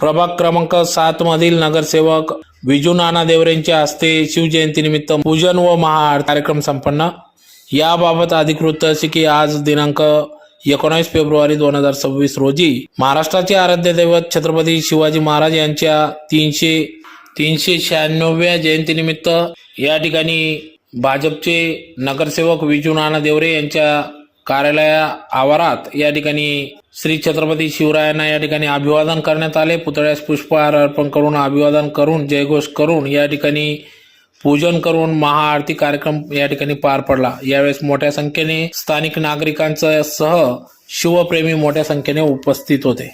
प्रभाग क्रमांक सात मधील नगरसेवक विजू नाना देवरेंच्या हस्ते शिवजयंतीनिमित्त पूजन व महाआरती कार्यक्रम संपन्न. याबाबत अधिकृत असे की आज दिनांक एकोणावीस फेब्रुवारी दोन हजार सव्वीस रोजी महाराष्ट्राचे आराध्य दैवत छत्रपती शिवाजी महाराज यांच्या तीनशे तीनशे शहाण्णव्या जयंतीनिमित्त या ठिकाणी भाजपचे नगरसेवक विजू नाना देवरे यांच्या कार्यालया आवारात या ठिकाणी श्री छत्रपती शिवरायांना या ठिकाणी अभिवादन करण्यात आले. पुतळ्यास पुष्पहार अर्पण करून अभिवादन करून जयघोष करून या ठिकाणी पूजन करून महाआरती कार्यक्रम या ठिकाणी पार पडला. यावेळेस मोठ्या संख्येने स्थानिक नागरिकांचा सह शिवप्रेमी मोठ्या संख्येने उपस्थित होते.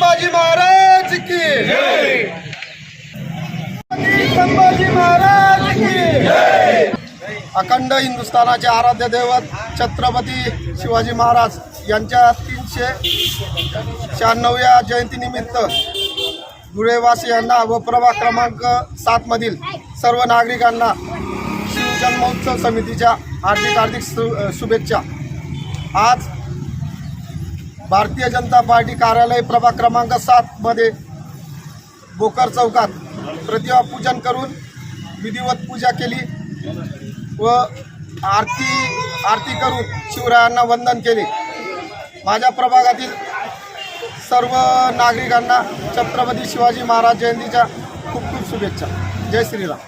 संभाजी महाराज की संभाजी महाराज की अखंड हिंदुस्थानाचे आराध्य दैवत छत्रपती शिवाजी महाराज यांच्या तीनशे शहाण्णव्या जयंतीनिमित्त धुळेवासियांना व प्रभाग क्रमांक सातमधील सर्व नागरिकांना शिवजन्मोत्सव समितीच्या हार्दिक हार्दिक शुभेच्छा. आज भारतीय जनता पार्टी कार्यालय प्रभाग क्रमांक सातमध्ये बोकर चौकात प्रतिमा पूजन करून विधिवत पूजा केली व आरती आरती करून शिवरायांना वंदन केले. माझ्या प्रभागातील सर्व नागरिकांना छत्रपती शिवाजी महाराज जयंतीच्या खूप खूप शुभेच्छा. जय श्रीराम.